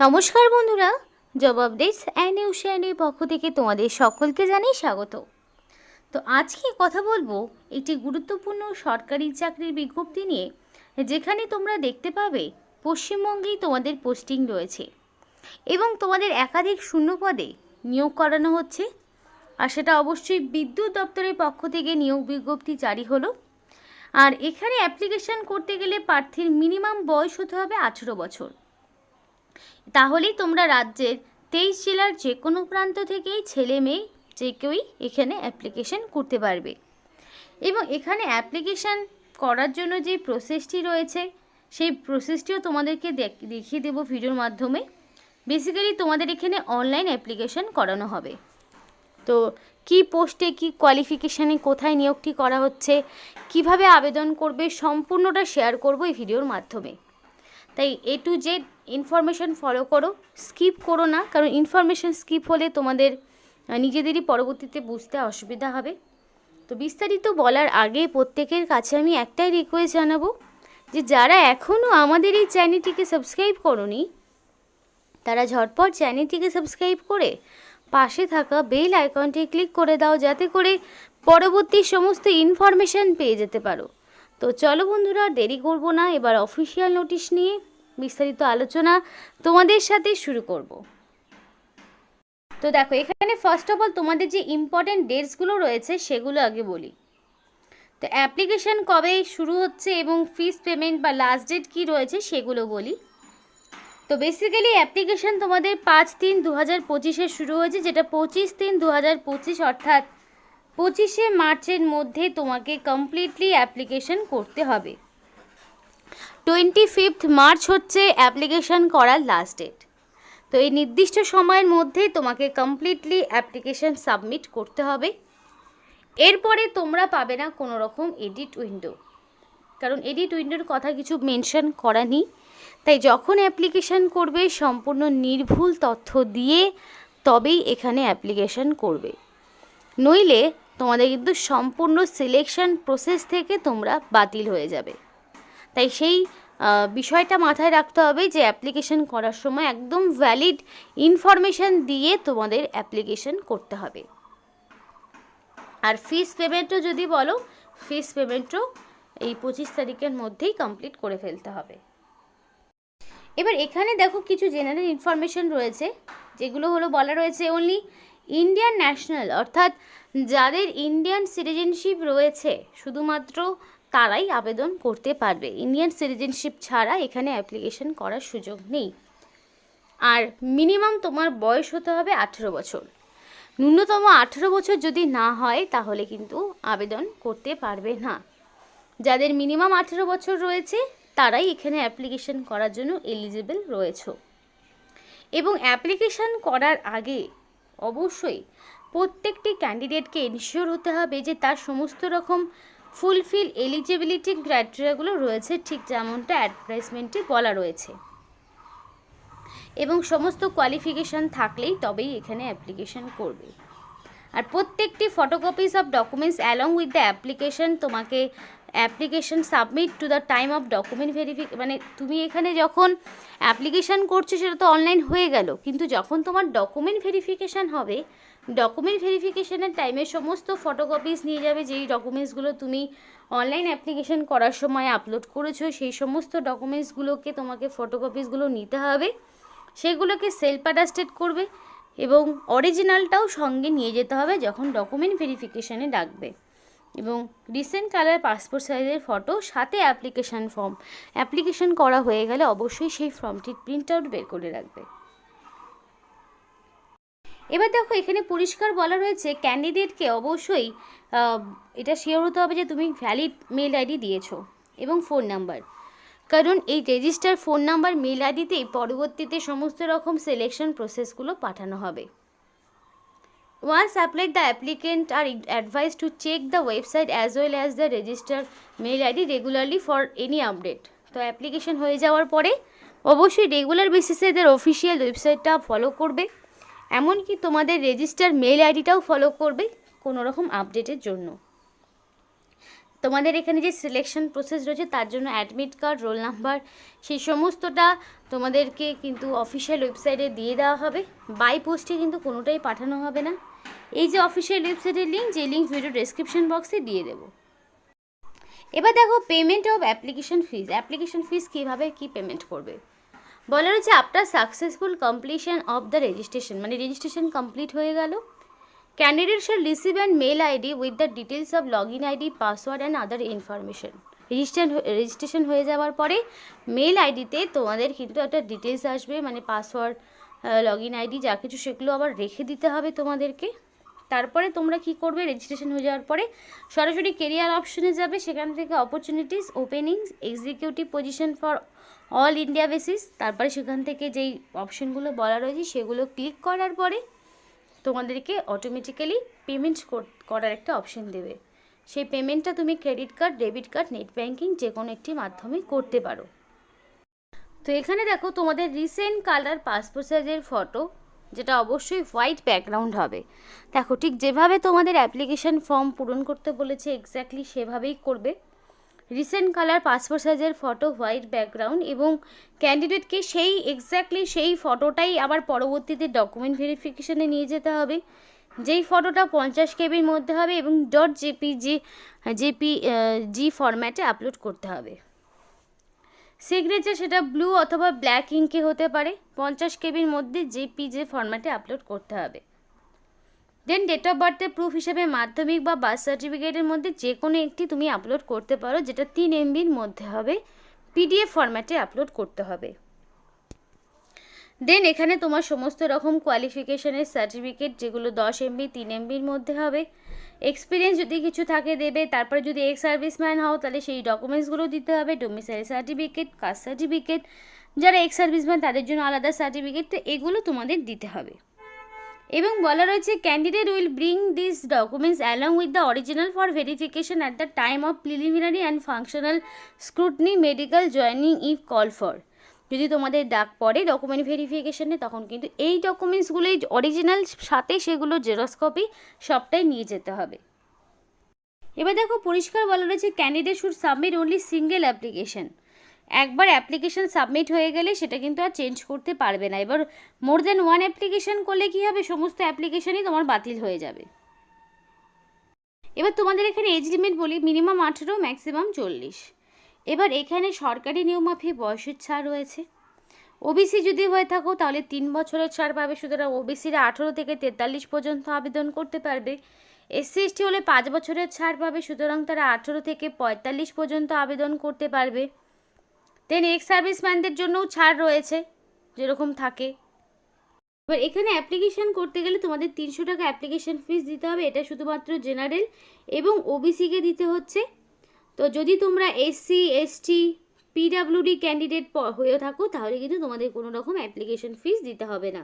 নমস্কার বন্ধুরা job updates and উশায়নের পক্ষ থেকে তোমাদের সকলকে জানাই স্বাগত। তো আজকে কথা বলব একটি গুরুত্বপূর্ণ সরকারি চাকরির বিজ্ঞপ্তি নিয়ে, যেখানে তোমরা দেখতে পাবে পশ্চিমবঙ্গেই তোমাদের পোস্টিং রয়েছে এবং তোমাদের একাধিক শূন্য পদে নিয়োগ করানো হচ্ছে। আর সেটা অবশ্যই বিদ্যুৎ দপ্তরের পক্ষ থেকে নিয়োগ বিজ্ঞপ্তি জারি হলো। আর এখানে অ্যাপ্লিকেশন করতে গেলে প্রার্থীর মিনিমাম বয়স হতে হবে আঠেরো বছর। তাহলেই তোমরা রাজ্যের তেইশ জেলার যে কোনো প্রান্ত থেকেই ছেলে মেয়ে যে কেউই এখানে অ্যাপ্লিকেশন করতে পারবে। এবং এখানে অ্যাপ্লিকেশান করার জন্য যে প্রসেসটি রয়েছে, সেই প্রসেসটিও তোমাদেরকে দেখ- দেখিয়ে দেবো ভিডিওর মাধ্যমে। বেসিক্যালি তোমাদের এখানে অনলাইন অ্যাপ্লিকেশন করানো হবে। তো কি পোস্টে কি কোয়ালিফিকেশানে কোথায় নিয়োগটি করা হচ্ছে, কীভাবে আবেদন করবে, সম্পূর্ণটা শেয়ার করব এই ভিডিওর মাধ্যমে। তাই A to Z information follow করো। স্কিপ করো না, কারণ ইনফরমেশন স্কিপ হলে তোমাদের নিজেদেরই পরবর্তীতে বুঝতে অসুবিধা হবে। তো বিস্তারিত বলার আগে প্রত্যেকের কাছে আমি একটাই রিকোয়েস্ট জানাব যে যারা এখনও আমাদের এই চ্যানেলটিকে সাবস্ক্রাইব করনি, তারা ঝটপট চ্যানেলটিকে সাবস্ক্রাইব করে পাশে থাকা বেল আইকনটি ক্লিক করে দাও, যাতে করে পরবর্তী সমস্ত ইনফরমেশান পেয়ে যেতে পারো। তো চলো বন্ধুরা, দেরি করব না। এবার অফিসিয়াল নোটিশ নিয়ে বিস্তারিত আলোচনা তোমাদের সাথে শুরু করব। তো দেখো, এখানে ফার্স্ট অফ অল তোমাদের যে ইম্পর্টেন্ট ডেটসগুলো রয়েছে সেগুলো আগে বলি। তো অ্যাপ্লিকেশান কবে শুরু হচ্ছে এবং ফিস পেমেন্ট বা লাস্ট ডেট কী রয়েছে সেগুলো বলি। তো বেসিক্যালি অ্যাপ্লিকেশন তোমাদের পাঁচ তিন দু হাজার পঁচিশে শুরু হয়েছে, যেটা পঁচিশ তিন দু হাজার পঁচিশ অর্থাৎ পঁচিশে মার্চের মধ্যে তোমাকে কমপ্লিটলি অ্যাপ্লিকেশন করতে হবে। টোয়েন্টি ফিফথ মার্চ হচ্ছে অ্যাপ্লিকেশন করার লাস্ট ডেট তো এই নির্দিষ্ট সময়ের মধ্যে তোমাকে কমপ্লিটলি অ্যাপ্লিকেশন সাবমিট করতে হবে। এরপরে তোমরা পাবে না কোনো রকম এডিট উইন্ডো কারণ এডিট উইন্ডোর কথা কিছু মেনশন করা নেই। তাই যখন অ্যাপ্লিকেশন করবে, সম্পূর্ণ নির্ভুল তথ্য দিয়ে তবেই এখানে অ্যাপ্লিকেশন করবে। নইলে তোমাদের কিন্তু সম্পূর্ণ সিলেকশন প্রসেস থেকে তোমরা বাতিল হয়ে যাবে। তাই সেই বিষয়টা মাথায় রাখতে হবে যে অ্যাপ্লিকেশন করার সময় একদম ভ্যালিড ইনফরমেশান দিয়ে তোমাদের অ্যাপ্লিকেশন করতে হবে। আর ফিস পেমেন্টও যদি বলো ফিস পেমেন্টও এই পঁচিশ তারিখের মধ্যেই কমপ্লিট করে ফেলতে হবে। এবার এখানে দেখো কিছু জেনারেল ইনফরমেশন রয়েছে, যেগুলো হলো বলা রয়েছে অনলি ইন্ডিয়ান ন্যাশনাল, অর্থাৎ যাদের ইন্ডিয়ান সিটিজেনশিপ রয়েছে, শুধুমাত্র তারাই আবেদন করতে পারবে। ইন্ডিয়ান সিটিজেনশিপ ছাড়া এখানে অ্যাপ্লিকেশন করার সুযোগ নেই। আর মিনিমাম তোমার বয়স হতে হবে আঠেরো বছর। ন্যূনতম আঠেরো বছর যদি না হয়, তাহলে কিন্তু আবেদন করতে পারবে না। যাদের মিনিমাম আঠেরো বছর রয়েছে, তারাই এখানে অ্যাপ্লিকেশন করার জন্য এলিজিবল রয়েছে। এবং অ্যাপ্লিকেশন করার আগে অবশ্যই। প্রত্যেকটি ক্যান্ডিডেটকে এনশিওর হতে হবে যে তার সমস্ত রকম ফুলফিল এলিজিবিলিটি ক্রাইটেরিয়াগুলো রয়েছে, ঠিক যেমনটা অ্যাডভার্টাইজমেন্টে বলা রয়েছে। এবং সমস্ত কোয়ালিফিকেশান থাকলেই তবেই এখানে অ্যাপ্লিকেশন করবে। আর প্রত্যেকটি photocopies of documents along with the application তোমাকে application submit to the time of document verify মানে তুমি এখানে যখন অ্যাপ্লিকেশান করছ, সেটা তো অনলাইন হয়ে গেল। কিন্তু যখন তোমার ডকুমেন্ট ভেরিফিকেশান হবে ডকুমেন্ট ভেরিফিকেশানের টাইমে সমস্ত ফটোকপিস নিয়ে যাবে, যেই ডকুমেন্টসগুলো তুমি অনলাইন অ্যাপ্লিকেশান করার সময় আপলোড করেছ, সেই সমস্ত ডকুমেন্টসগুলোকে তোমাকে ফটোকপিসগুলো নিতে হবে। সেগুলোকে সেলফ অ্যাটাস্টেড করবে এবং অরিজিনালটাও সঙ্গে নিয়ে যেতে হবে, যখন ডকুমেন্ট ভেরিফিকেশানে ডাকবে। এবং রিসেন্ট কালার পাসপোর্ট সাইজের ফটো সাথে অ্যাপ্লিকেশান ফর্ম অ্যাপ্লিকেশন করা হয়ে গেলে অবশ্যই সেই ফর্মটির প্রিন্ট আউট বের করে রাখবে। এবার দেখো, এখানে পরিষ্কার বলা রয়েছে ক্যান্ডিডেটকে অবশ্যই এটা শিওর হতে হবে যে তুমি ভ্যালিড মেল আইডি দিয়েছ এবং ফোন নাম্বার কারণ এই রেজিস্টার ফোন নাম্বার মেল আইডিতেই পরবর্তীতে সমস্ত রকম সিলেকশন প্রসেসগুলো পাঠানো হবে। Once applied the applicant are advised to check the website as well as the register mail ID regularly for any update তো অ্যাপ্লিকেশন হয়ে যাওয়ার পরে অবশ্যই রেগুলার বেসিসে এদের অফিসিয়াল ওয়েবসাইটটা ফলো করবে। এমনকি তোমাদের রেজিস্টার মেল আইডিটাও ফলো করবে কোনো রকম আপডেটের জন্য। তোমাদের এখানে যে সিলেকশন প্রসেস রয়েছে, তার জন্য অ্যাডমিট কার্ড রোল নাম্বার সেই সমস্তটা তোমাদেরকে কিন্তু অফিসিয়াল ওয়েবসাইটে দিয়ে দেওয়া হবে। বাই পোস্টে কিন্তু কোনোটাই পাঠানো হবে না। এই যে অফিসিয়াল ওয়েবসাইটের লিঙ্ক যে লিঙ্ক ভিডিও ডেসক্রিপশন বক্সে দিয়ে দেবো। এবার দেখো payment of application fees application fees কীভাবে কী পেমেন্ট করবে? বলা রয়েছে after successful completion of the registration মানে রেজিস্ট্রেশন কমপ্লিট হয়ে গেল। Candidate shall receive and mail ID with the details of log in ID password and other information register registration হয়ে যাওয়ার পরে মেল আইডিতে তোমাদের কিন্তু একটা ডিটেলস আসবে মানে পাসওয়ার্ড লগ ইন আইডি যা কিছু সেগুলো আবার রেখে দিতে হবে তোমাদেরকে। তারপরে তোমরা কি করবে রেজিস্ট্রেশন হয়ে যাওয়ার পরে সরাসরি কেরিয়ার অপশনে যাবে, সেখান থেকে opportunities openings executive position for all India basis তারপরে সেখান থেকে যেই অপশনগুলো বলা রয়েছে সেগুলো ক্লিক করার পরে তোমাদেরকে অটোমেটিক্যালি পেমেন্ট করার একটা অপশন দেবে। সেই পেমেন্টটা তুমি credit card, debit card, net banking যে কোনো একটি মাধ্যমে করতে পারো। তো এখানে দেখো তোমাদের রিসেন্ট কালার পাসপোর্ট সাইজের ফটো যেটা অবশ্যই হোয়াইট ব্যাকগ্রাউন্ড হবে। দেখো ঠিক যেভাবে তোমাদের অ্যাপ্লিকেশন ফর্ম পূরণ করতে বলেছে এক্স্যাক্টলি সেভাবেই করবে। রিসেন্ট কালার পাসপোর্ট সাইজের ফটো হোয়াইট ব্যাকগ্রাউন্ড এবং ক্যান্ডিডেটকে সেই এক্স্যাক্টলি সেই ফটোটাই আবার পরবর্তীতে ডকুমেন্ট ভেরিফিকেশনে নিয়ে যেতে হবে। যেই ফটোটা পঞ্চাশ কেবির মধ্যে হবে এবং ডট জেপিজি জেপি জি ফরম্যাটে আপলোড করতে হবে। সিগনেচার সেটা ব্লু অথবা ব্ল্যাক ইঙ্কে হতে পারে। পঞ্চাশ কেবির মধ্যে জেপিজে ফরম্যাটে আপলোড করতে হবে। দেন ডেট অফ বার্থের প্রুফ হিসেবে মাধ্যমিক বা বার্থ সার্টিফিকেটের মধ্যে যে কোনো একটি তুমি আপলোড করতে পারো, যেটা তিন এমবির মধ্যে হবে। পিডিএফ ফরম্যাটে আপলোড করতে হবে। দেন এখানে তোমার সমস্ত রকম কোয়ালিফিকেশনের সার্টিফিকেট যেগুলো দশ এমবি তিন এমবির মধ্যে হবে। এক্সপিরিয়েন্স যদি কিছু থাকে দেবে, তারপরে যদি এক্স সার্ভিসম্যান হও, তাহলে সেই ডকুমেন্টসগুলো দিতে হবে ডোমিসাইল সার্টিফিকেট কাস্ট সার্টিফিকেট যারা এক্স সার্ভিসম্যান তাদের জন্য আলাদা সার্টিফিকেট তো এগুলো তোমাদের দিতে হবে। এবং বলা রয়েছে candidate will bring this documents along with the original for verification at the time of preliminary and functional scrutiny medical joining if call for যদি তোমাদের ডাক পড়ে ডকুমেন্ট ভেরিফিকেশনে তখন কিন্তু এই ডকুমেন্টসগুলোই অরিজিনাল সাথে সেগুলো জেরক্স কপি সবটাই নিয়ে যেতে হবে। এবার দেখো পরিষ্কার বলা রয়েছে candidate should submit only single application একবার অ্যাপ্লিকেশন সাবমিট হয়ে গেলে সেটা কিন্তু আর চেঞ্জ করতে পারবে না। এবার মোর দেন ওয়ান অ্যাপ্লিকেশন করলে কী হবে? সমস্ত অ্যাপ্লিকেশনই তোমার বাতিল হয়ে যাবে। এবার তোমাদের এখানে এজ লিমিট বলি মিনিমাম আঠেরো ম্যাক্সিমাম চল্লিশ। এবার এখানে সরকারি নিয়মাফি বয়সের ছাড় রয়েছে। ওবিসি যদি হয়ে থাকো, তাহলে তিন বছরের ছাড় পাবে। সুতরাং ওবিসিরা আঠেরো থেকে তেতাল্লিশ পর্যন্ত আবেদন করতে পারবে। এসসি এসটি হলে পাঁচ বছরের ছাড় পাবে। সুতরাং তারা আঠেরো থেকে পঁয়তাল্লিশ পর্যন্ত আবেদন করতে পারবে। দেন এক্স সার্ভিসম্যানদের জন্যও ছাড় রয়েছে, যেরকম থাকে। এবার এখানে অ্যাপ্লিকেশন করতে গেলে তোমাদের তিনশো টাকা অ্যাপ্লিকেশন ফিস দিতে হবে। এটা শুধুমাত্র জেনারেল এবং ওবিসিকে দিতে হচ্ছে। তো যদি তোমরা এসসি এসটি পিডাব্লিউডি ক্যান্ডিডেট হয়ে থাকো, তাহলে কিন্তু তোমাদের কোনো রকম অ্যাপ্লিকেশন ফিস দিতে হবে না।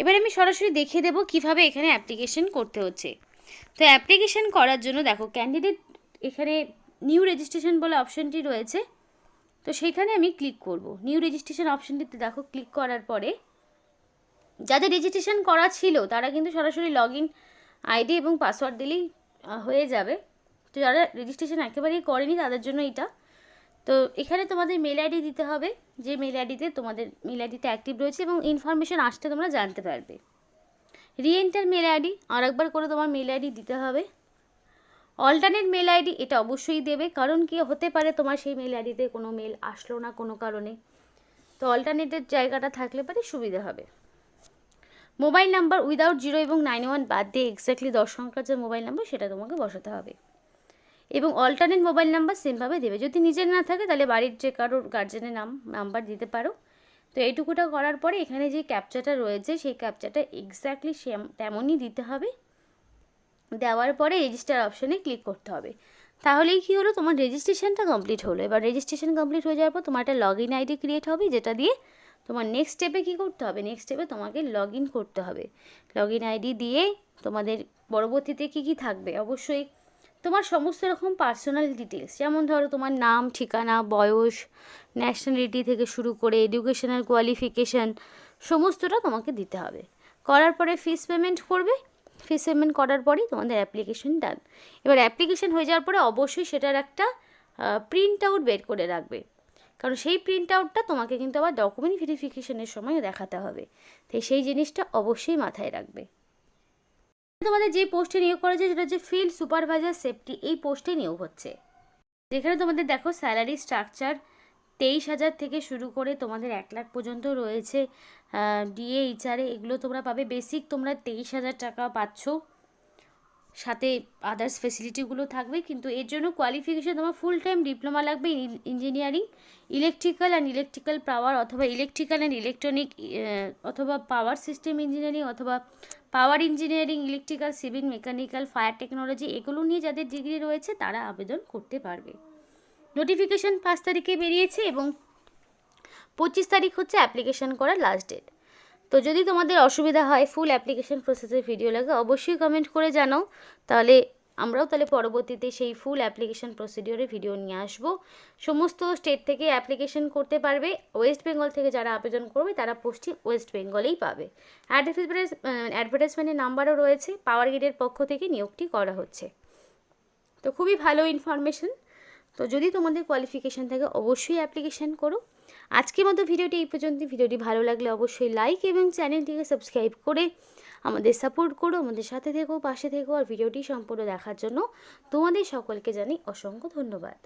এবার আমি সরাসরি দেখিয়ে দেবো কীভাবে এখানে অ্যাপ্লিকেশন করতে হচ্ছে। তো অ্যাপ্লিকেশন করার জন্য দেখো ক্যান্ডিডেট এখানে নিউ রেজিস্ট্রেশন বলে অপশনটি রয়েছে। তো সেইখানে আমি ক্লিক করব। নিউ রেজিস্ট্রেশন অপশনটিতে দেখো ক্লিক করার পরে যাদের রেজিস্ট্রেশন করা ছিল, তারা কিন্তু সরাসরি লগ আইডি এবং পাসওয়ার্ড দিলেই হয়ে যাবে। তো যারা রেজিস্ট্রেশন একেবারেই করেনি তাদের জন্য এটা। তো এখানে তোমাদের মেল আইডি দিতে হবে, যে মেল আইডিতে তোমাদের মেল আইডিটা অ্যাক্টিভ রয়েছে এবং ইনফরমেশন আসতে তোমরা জানতে পারবে। রিএন্টার মেল আইডি আর একবার করে তোমার মেল আইডি দিতে হবে। অল্টারনেট মেল আইডি এটা অবশ্যই দেবে, কারণ কি হতে পারে তোমার সেই মেল আইডিতে কোনো মেল আসলো না কোনো কারণে। তো অল্টারনেটের জায়গাটা থাকলে পারে সুবিধা হবে। মোবাইল নাম্বার উইদাউট জিরো এবং নাইন ওয়ান বাদ দিয়ে এক্স্যাক্টলি দশ সংখ্যার যে মোবাইল নাম্বার সেটা তোমাকে বসাতে হবে। এবং অল্টারনেট মোবাইল নাম্বার সেমভাবে দেবে। যদি নিজের না থাকে, তাহলে বাড়ির যে কারোর গার্জেনের নাম নাম্বার দিতে পারো। তো এইটুকুটা করার পরে এখানে যে ক্যাপচাটা রয়েছে, সেই ক্যাপচাটা এক্স্যাক্টলি তেমনই দিতে হবে। দেওয়ার পরে রেজিস্টার অপশানে ক্লিক করতে হবে। তাহলেই কী হলো? তোমার রেজিস্ট্রেশনটা কমপ্লিট হলো। এবার রেজিস্ট্রেশন কমপ্লিট হয়ে যাওয়ার পর তোমার একটা লগ ইন আইডি ক্রিয়েট হবে, যেটা দিয়ে তোমার নেক্সট স্টেপে কী করতে হবে? নেক্সট স্টেপে তোমাকে লগ ইন করতে হবে। লগ ইন আইডি দিয়ে তোমাদের পরবর্তীতে কী কী থাকবে? অবশ্যই তোমার সমস্ত রকম পার্সোনাল ডিটেলস যেমন ধরো তোমার নাম, ঠিকানা, বয়স ন্যাশনালিটি থেকে শুরু করে এডুকেশনাল কোয়ালিফিকেশান সমস্তটা তোমাকে দিতে হবে। করার পরে ফিস পেমেন্ট করবে ফিস পেমেন্ট করার পরেই তোমাদের অ্যাপ্লিকেশন ডান এবার অ্যাপ্লিকেশন হয়ে যাওয়ার পরে অবশ্যই সেটার একটা প্রিন্ট আউট বের করে রাখবে। কারণ সেই প্রিন্ট আউটটা তোমাকে কিন্তু আবার ডকুমেন্ট ভেরিফিকেশনের সময় দেখাতে হবে। তাই সেই জিনিসটা অবশ্যই মাথায় রাখবে। তোমাদের যে পোস্টে নিয়োগ করা যায় সেটা হচ্ছে ফিল্ড সুপারভাইজার সেফটি এই পোস্টে নিয়োগ হচ্ছে। যেখানে তোমাদের দেখো স্যালারি স্ট্রাকচার তেইশ হাজার থেকে শুরু করে তোমাদের এক লাখ পর্যন্ত রয়েছে। ডিএ এগুলো তোমরা পাবে। বেসিক তোমরা তেইশ হাজার টাকা পাচ্ছ। সাথে আদার্স ফেসিলিটিগুলো থাকবে। কিন্তু এর জন্য কোয়ালিফিকেশান তোমার ফুল টাইম ডিপ্লোমা লাগবে engineering electrical and electrical power অথবা ইলেকট্রিক্যাল অ্যান্ড ইলেকট্রনিক অথবা পাওয়ার সিস্টেম ইঞ্জিনিয়ারিং অথবা power engineering, electrical, civil, mechanical, fire technology এগুলো নিয়ে যাদের ডিগ্রি রয়েছে তারা আবেদন করতে পারবে। নোটিফিকেশন পাঁচ তারিখে বেরিয়েছে এবং পঁচিশ তারিখ হচ্ছে অ্যাপ্লিকেশন করার লাস্ট ডেট তো যদি তোমাদের অসুবিধা হয় ফুল অ্যাপ্লিকেশান প্রসেসের ভিডিও লাগে, অবশ্যই কমেন্ট করে জানাও। তাহলে আমরাও তাহলে পরবর্তীতে সেই ফুল অ্যাপ্লিকেশন প্রসিডিওরে ভিডিও নিয়ে আসব। সমস্ত স্টেট থেকে অ্যাপ্লিকেশন করতে পারবে। ওয়েস্ট বেঙ্গল থেকে যারা আবেদন করবে, তারা পশ্চিম ওয়েস্ট বেঙ্গলেই পাবে। অ্যাডভার্টাইজ অ্যাডভার্টাইজমেন্টের নাম্বারও রয়েছে। পাওয়ার গ্রিডের পক্ষ থেকে নিয়োগটি করা হচ্ছে। তো খুবই ভালো ইনফরমেশন তো যদি তোমাদের কোয়ালিফিকেশান থাকে, অবশ্যই অ্যাপ্লিকেশান করো। আজকের মতো ভিডিওটি এই পর্যন্ত ভিডিওটি ভালো লাগলে অবশ্যই লাইক এবং চ্যানেলটিকে সাবস্ক্রাইব করে আমাদের সাপোর্ট করো, আমাদের সাথে থেকো, পাশে থেকো আর ভিডিওটি সম্পূর্ণ দেখার জন্য তোমাদের সকলকে জানি অসংখ্য ধন্যবাদ।